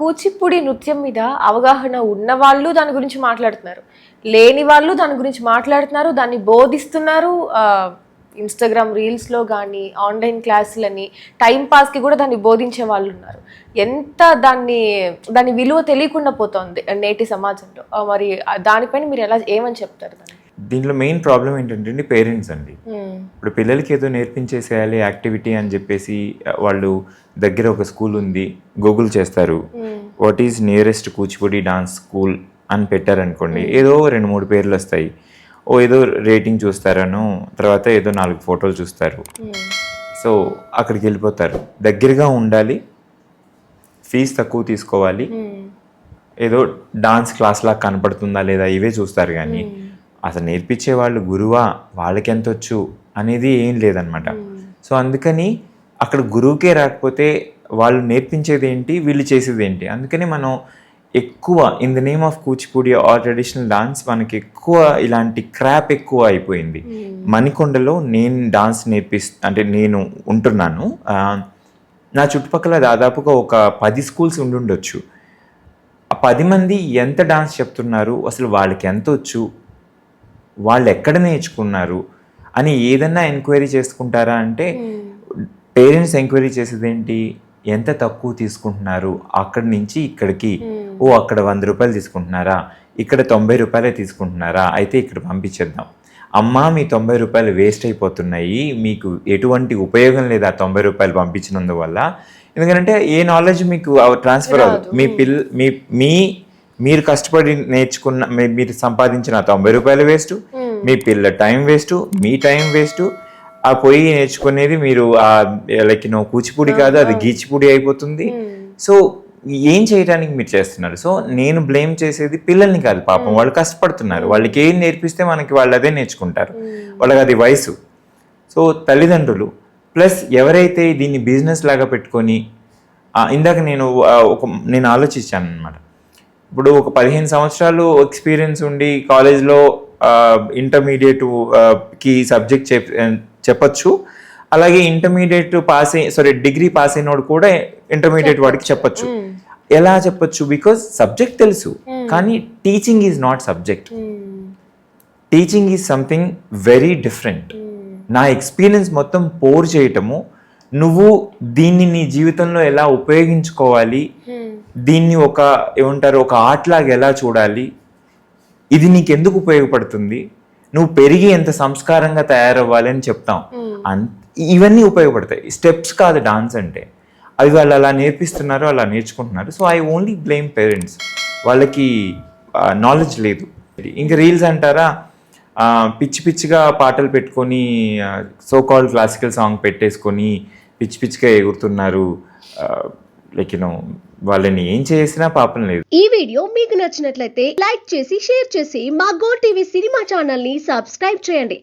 కూచిపూడి నృత్యం మీద అవగాహన ఉన్న వాళ్ళు దాని గురించి మాట్లాడుతున్నారు. లేని వాళ్ళు దాని గురించి మాట్లాడుతున్నారు దాన్ని బోధిస్తున్నారు. ఇన్స్టాగ్రామ్ రీల్స్లో కానీ ఆన్లైన్ క్లాసులని టైంపాస్కి కూడా దాన్ని బోధించే వాళ్ళు ఉన్నారు. ఎంత దాన్ని దాని విలువ తెలియకుండా పోతుంది నేటి సమాజంలో? మరి దానిపైన మీరు ఎలా ఏమని చెప్తారు దాన్ని? దీంట్లో మెయిన్ ప్రాబ్లం ఏంటంటే పేరెంట్స్ అండి. మ్మ్. ఇప్పుడు పిల్లలకి ఏదో నేర్పించేసేయాలి యాక్టివిటీ అని చెప్పేసి వాళ్ళు దగ్గర ఒక స్కూల్ ఉంది గూగుల్ చేస్తారు. What is nearest Kuchipudi dance school అని పెట్టారనుకోండి ఏదో రెండు మూడు పేర్లు వస్తాయి. ఓ ఏదో రేటింగ్ చూస్తారను తర్వాత ఏదో నాలుగు ఫోటోలు చూస్తారు. మ్మ్. సో అక్కడికి వెళ్ళిపోతారు. దగ్గరగా ఉండాలి ఫీజు తక్కువ తీసుకోవాలి. ఏదో డాన్స్ క్లాస్ లాగా కనపడుతుందా లేదా ఇవే చూస్తారు కానీ. అసలు నేర్పించే వాళ్ళు గురువా? వాళ్ళకి ఎంత వచ్చు అనేది ఏం లేదనమాట. సో అందుకని అక్కడ గురువుకే రాకపోతే వాళ్ళు నేర్పించేది ఏంటి వీళ్ళు చేసేది ఏంటి అందుకని మనం ఎక్కువ in the name of Kuchipudi or traditional dance మనకి ఎక్కువ ఇలాంటి క్రాప్ ఎక్కువ అయిపోయింది. మణికొండలో నేను డాన్స్ నేర్పిస్ అంటే నేను ఉంటున్నాను. నా చుట్టుపక్కల దాదాపుగా ఒక పది స్కూల్స్ ఉండుండొచ్చు. ఆ పది మంది ఎంత డాన్స్ చెప్తున్నారు? అసలు వాళ్ళకి ఎంత వచ్చు వాళ్ళు ఎక్కడ నేర్చుకున్నారు అని ఏదన్నా ఎంక్వైరీ చేసుకుంటారా అంటే పేరెంట్స్ ఎంక్వైరీ చేసేది ఏంటి ఎంత తక్కువ తీసుకుంటున్నారు? అక్కడి నుంచి ఇక్కడికి. ఓ అక్కడ వంద రూపాయలు తీసుకుంటున్నారా? ఇక్కడ తొంభై రూపాయలే తీసుకుంటున్నారా? అయితే ఇక్కడ పంపించేద్దాం. అమ్మా మీ తొంభై రూపాయలు వేస్ట్ అయిపోతున్నాయి. మీకు ఎటువంటి ఉపయోగం లేదు ఆ తొంభై రూపాయలు పంపించినందువల్ల. ఎందుకంటే ఏ నాలెడ్జ్ మీకు ట్రాన్స్ఫర్ అవ్వదు. మీ పిల్ల మీ మీ మీరు కష్టపడి నేర్చుకున్న మీరు సంపాదించిన తొంభై రూపాయలు వేస్ట్ మీ పిల్ల టైం వేస్ట్ మీ టైం వేస్ట్ ఆ పొయ్యి నేర్చుకునేది మీరు ఆ లైక్ నో కూచిపూడి కాదు అది గీచిపూడి అయిపోతుంది. సో ఏం చేయడానికి మీరు చేస్తున్నారు? సో నేను బ్లేమ్ చేసేది పిల్లల్ని కాదు పాపం వాళ్ళు కష్టపడుతున్నారు. వాళ్ళకి ఏం నేర్పిస్తే మనకి వాళ్ళు అదే నేర్చుకుంటారు. వాళ్ళకి అది వయసు. సో తల్లిదండ్రులు ప్లస్ ఎవరైతే దీన్ని బిజినెస్ లాగా పెట్టుకొని ఇందాక నేను ఒక నేను ఆలోచించాను అనమాట ఇప్పుడు ఒక పదిహేను సంవత్సరాలు ఎక్స్పీరియన్స్ ఉండి కాలేజ్లో ఇంటర్మీడియట్కి సబ్జెక్ట్ చెప్ చెప్పచ్చు. అలాగే ఇంటర్మీడియట్ పాస్ అయి సారీ డిగ్రీ పాస్ అయినోడు కూడా ఇంటర్మీడియట్ వాడికి చెప్పొచ్చు. ఎలా చెప్పొచ్చు? బికాజ్ సబ్జెక్ట్ తెలుసు. కానీ teaching is not subject. Teaching is something very different నా ఎక్స్పీరియన్స్ మొత్తం పోర్ చేయటము. నువ్వు దీన్ని నీ జీవితంలో ఎలా ఉపయోగించుకోవాలి? దీన్ని ఒక ఏమంటారు ఒక ఆర్ట్ లాగా ఎలా చూడాలి? ఇది నీకు ఎందుకు ఉపయోగపడుతుంది? నువ్వు పెరిగి ఎంత సంస్కారంగా తయారవ్వాలి అని చెప్తాం. ఇవన్నీ ఉపయోగపడతాయి. స్టెప్స్ కాదు డాన్స్ అంటే. అవి వాళ్ళు అలా నేర్పిస్తున్నారు అలా నేర్చుకుంటున్నారు. So I only blame parents. వాళ్ళకి నాలెడ్జ్ లేదు. ఇంకా రీల్స్ అంటారా? పిచ్చి పిచ్చిగా పాటలు పెట్టుకొని సో కాల్డ్ క్లాసికల్ సాంగ్ పెట్టేసుకొని పిచ్చి పిచ్చిగా ఎగురుతున్నారు. లైక్ యూనో వాళ్ళని ఏం చేసినా పాపం లేదు. ఈ వీడియో మీకు నచ్చినట్లయితే లైక్ చేసి షేర్ చేసి మా గో టీవీ సినిమా ఛానల్ని సబ్స్క్రైబ్ చేయండి.